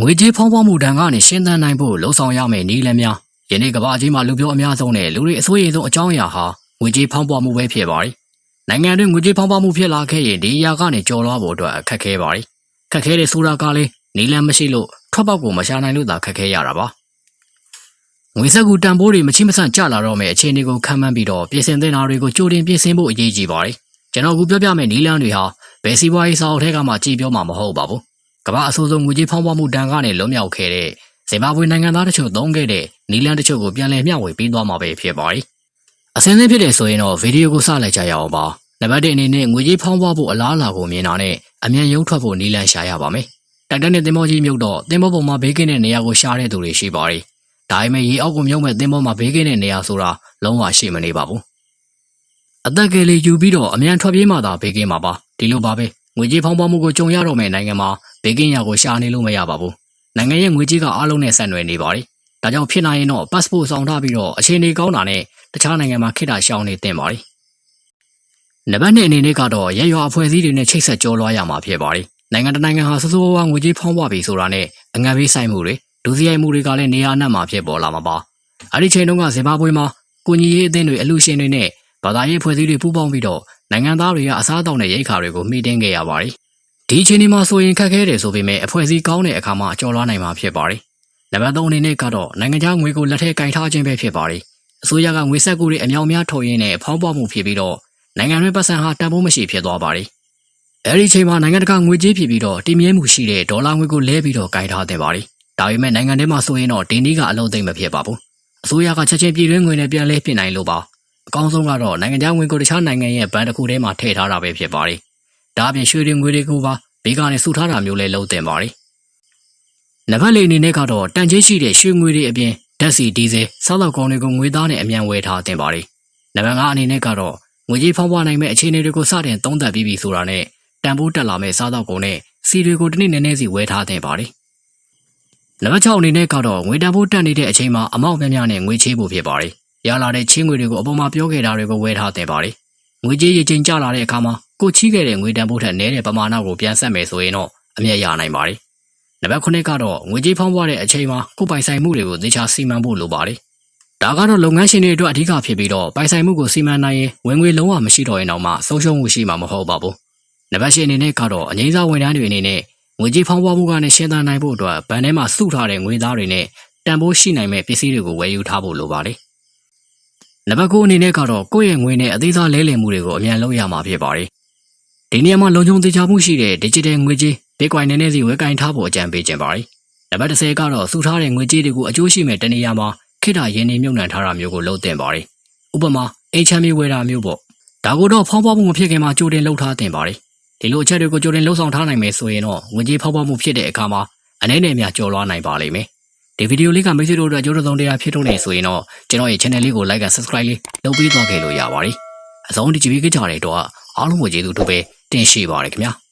ငွေကြေးဖောင်းပွားမှုတန်ကနေရှင်းသန်းနိုင်ဖို့လှုံ့ဆော်ရမယ့်နည်းလမ်းများယနေ့ကမ္ဘာကြီးမှာလူပြောအများဆုံးနဲ့လူတွေအစိုးရဆုံးအကြောင်းအရာဟာငွေကြေးဖောင်းပွားမှုပဲဖြစ်ပါတယ်။နိုင်ငံတွင်းငွေကြေးဖောင်းပွားမှုဖြစ်လာခဲ့ရင်ဒီအရာကနေကျော်လွှားဖို့အတွက်အခက်ခဲပါတယ်။ခက်ခဲတဲ့ဆိုတာကလည်းနည်းလမ်းမရှိလို့ထွက်ပေါက်ကိုမရှာနိုင်လို့သာခက်ခဲရတာပါ။ငွေစက်ကူတန်ဖိုးတွေမချိမဆန့်ကျလာတော့မယ့်အခြေအနေကိုခံမှန်းပြီးတော့ပြင်ဆင်သင့်တာတွေကိုကြိုတင်ပြင်ဆင်ဖို့အရေးကြီးပါတယ်။ကျွန်တော်အခုပြောပြမယ့်နည်းလမ်းတွေဟာဘယ်စီးပွားရေးစာအုပ်ထဲကမှကြည်ပြောမှာမဟုတ်ပါဘူး။ ကမ္ဘာအဆိုးဆုံးငွေကြေးဖောင်းပွားမှုတန်ကနေလွတ်မြောက်ခဲ့တဲ့ဇင်ဘာဘွေနိုင်ငံသားတချို့သုံးခဲ့တဲ့နီလန်တချို့ကိုပြန်လည်မျှဝေပေးသွားမှာပဲဖြစ်ပါတယ်။အစင်းစင်းဖြစ်တဲ့ဆိုရင်တော့ဗီဒီယိုကိုစလိုက်ကြရအောင်ပါ။နံပါတ်1အနေနဲ့ငွေကြေးဖောင်းပွားဖို့အလားအလာကိုမြင်တာနဲ့အမြန်ရုံထွက်ဖို့နီလန်ရှာရပါမယ်။တိုက်တန်းတဲ့သင်္ဘောကြီးမြုပ်တော့သင်္ဘောပေါ်မှာဘေးကင်းတဲ့နေရာကိုရှာတဲ့သူတွေရှိပါတယ်။ဒါပေမဲ့ရေအောက်ကိုမြုပ်မဲ့သင်္ဘောမှာဘေးကင်းတဲ့နေရာဆိုတာလုံးဝရှိမနေပါဘူး။အသက်ကလေးယူပြီးတော့အမြန်ထွက်ပြေးမှသာဘေးကင်းမှာပါ။ဒီလိုပါပဲ။ ငွေကြေးဖောင်းပွားမှုကိုကြုံရတော့မယ့်နိုင်ငံမှာဘေကင်းရကိုရှာနေလို့မရပါဘူး။နိုင်ငံရဲ့ငွေကြေးကအားလုံးနဲ့ဆက်နွယ်နေပါတယ်။ဒါကြောင့်ဖြစ်နိုင်ရင်တော့ passport ဆောင်ထားပြီးတော့အခြေအနေကောင်းတာနဲ့တခြားနိုင်ငံမှာခိတ္တရှောင်နေသင့်ပါတယ်။နံပါတ်2အနေနဲ့ကတော့ရရွာအဖွဲ့အစည်းတွေနဲ့ချိတ်ဆက်ကြောလွှားရမှာဖြစ်ပါတယ်။နိုင်ငံတစ်နိုင်ငံဟာစိုးစိုးဝါးဝါငွေကြေးဖောင်းပွားပြီးဆိုတာနဲ့အငံပေးဆိုင်မှုတွေဒုစရိုက်မှုတွေကလည်းနေရာအနှံ့မှာဖြစ်ပေါ်လာမှာပါ။အဲဒီချိန်တုန်းကဇင်ဘာဘွေမှာကိုညီရေးအသင်းတွေအလူရှင်တွေနဲ့ဘာသာရေးအဖွဲ့အစည်းတွေပူးပေါင်းပြီးတော့ နိုင်ငံသားတွေကအစားအသောက်နဲ့ရိတ်ခါတွေကိုမှီတင်းခဲ့ရပါတယ်။ဒီအချိန်ဒီမှာဆိုရင်ခက်ခဲတယ်ဆိုပေမဲ့အဖွဲ့အစည်းကောင်းတဲ့အခါမှာကြော်လွှားနိုင်မှာဖြစ်ပါတယ်။နံပါတ်3အနေနဲ့ကတော့နိုင်ငံခြားငွေကိုလက်ထဲကင်ထားခြင်းပဲဖြစ်ပါတယ်။အစိုးရကငွေဆက်ကူတွေအမြောက်များထုတ်ရင်းနဲ့ဖောင်းပွားမှုဖြစ်ပြီးတော့နိုင်ငံတွင်းပတ်စံဟာတန်ဖိုးမရှိဖြစ်သွားပါတယ်။အဲဒီအချိန်မှာနိုင်ငံတကာငွေကြေးဖြစ်ပြီးတော့တည်မြဲမှုရှိတဲ့ဒေါ်လာငွေကိုလဲပြီးတော့ကင်ထားတဲ့ပါတယ်။ဒါပေမဲ့နိုင်ငံထဲမှာဆိုရင်တော့ဒီနည်းကအလုံးသိမ့်မဖြစ်ပါဘူး။အစိုးရကချက်ချင်းပြည်တွင်းငွေနဲ့ပြန်လဲပြင်နိုင်လို့ပါ။ အကောင်းဆုံးကတော့နိုင်ငံခြားငွေကိုတခြားနိုင်ငံရဲ့ဘဏ်တစ်ခုထဲမှာထည့်ထားတာပဲဖြစ်ပါတယ်။ဒါအပြင်ရွှေတွေငွေတွေကိုပါဘေးကနေစုထားတာမျိုးလည်းလုပ်တင်ပါတယ်။နံပါတ်၄အနေနဲ့ကတော့တန်ချင်းရှိတဲ့ရွှေငွေတွေအပြင်ဓာတ်ဆီဒီဇယ်စားသောက်ကုန်တွေကိုငွေသားနဲ့အမြန်ဝယ်ထားတင်ပါတယ်။နံပါတ်၅အနေနဲ့ကတော့ငွေကြေးဖောင်းပွားနိုင်မဲ့အခြေအနေတွေကိုစတင်သုံးသပ်ပြီးပြီဆိုတာနဲ့တန်ဖိုးတက်လာမဲ့စားသောက်ကုန်နဲ့စီတွေကိုတစ်နေ့နည်းနည်းစီဝယ်ထားတင်ပါတယ်။နံပါတ်6အနေနဲ့ကတော့ငွေတန်ဖိုးတက်နေတဲ့အချိန်မှာအမောက်များများနဲ့ငွေချေးဖို့ဖြစ်ပါတယ်။ ရလာတဲ့ချင်းငွေတွေကိုအပေါ်မှာပြောခဲ့တာတွေကိုဝယ်ထားတင်ပါတယ်။ငွေကြေးရချင်းကျလာတဲ့အခါမှာကိုချီးခဲ့တဲ့ငွေတန်ဖိုးထက်နည်းတဲ့ပမာဏကိုပြန်ဆက်မယ်ဆိုရင်တော့အမြတ်ရနိုင်ပါတယ်။နံပါတ်9ကတော့ငွေကြေးဖောင်းပွားတဲ့အချိန်မှာကိုပိုင်ဆိုင်မှုတွေကိုသေချာစီမံဖို့လိုပါတယ်။ဒါကတော့လုပ်ငန်းရှင်တွေအတွက်အဓိကဖြစ်ပြီးတော့ပိုင်ဆိုင်မှုကိုစီမံနိုင်ရင်ဝင်ငွေလုံးဝမရှိတော့ရင်တော့မှဆုံးရှုံးမှုရှိမှာမဟုတ်ပါဘူး။နံပါတ်10အနေနဲ့ကတော့အငိမ့်စားဝန်ထမ်းတွေအနေနဲ့ငွေကြေးဖောင်းပွားမှုကနေရှင်းသန်နိုင်ဖို့အတွက်ဗန်ထဲမှာစုထားတဲ့ငွေသားတွေနဲ့တန်ဖိုးရှိနိုင်မဲ့ပစ္စည်းတွေကိုဝယ်ယူထားဖို့လိုပါတယ်။ နံပါတ်9အနေနဲ့ကတော့ကိုယ့်ရဲ့ငွေနဲ့အသေးစားလဲလှယ်မှုတွေကိုအမြန်လုပ်ရမှာဖြစ်ပါတယ်။ဒီနေရာမှာလုံခြုံသေးချာမှုရှိတဲ့ digital ငွေကြေး Bitcoin နဲ့နဲ့စီဝယ်ကင်ထားဖို့အကြံပေးခြင်းပါတယ်။နံပါတ်10ကတော့စုထားတဲ့ငွေကြေးတွေကိုအကျိုးရှိမဲ့တနေရာမှာခိတရင်းနေမြုပ်နှံထားတာမျိုးကိုလုပ်တင်ပါတယ်။ဥပမာအိမ်ချမ်းမြေဝယ်တာမျိုးပေါ့။ဒါကိုတော့ဖောင်းပွားမှုမဖြစ်ခင်မှာကြိုတင်လုပ်ထားတင်ပါတယ်။ဒီလိုအချက်တွေကိုကြိုတင်လှုပ်ဆောင်ထားနိုင်မယ်ဆိုရင်တော့ငွေကြေးဖောင်းပွားမှုဖြစ်တဲ့အခါမှာအနေနဲ့များကြော်လွှားနိုင်ပါလိမ့်မယ်။ ဒီဗီဒီယိုလေးကမိတ်ဆွေတို့အတွက်ကြိုးတုံတရားဖြစ်တော့နေဆိုရင်တော့ကျွန်တော်ရဲ့ channel လေးကို like နဲ့ subscribe လေးလုပ်ပေးသွားခဲ့လို့ရပါတယ်။အဆုံးဒီကြည့်ပြီးကြတဲ့တော့အားလုံးကိုကျေးဇူးတို့ပဲတင်ရှိပါတယ်ခင်ဗျာ။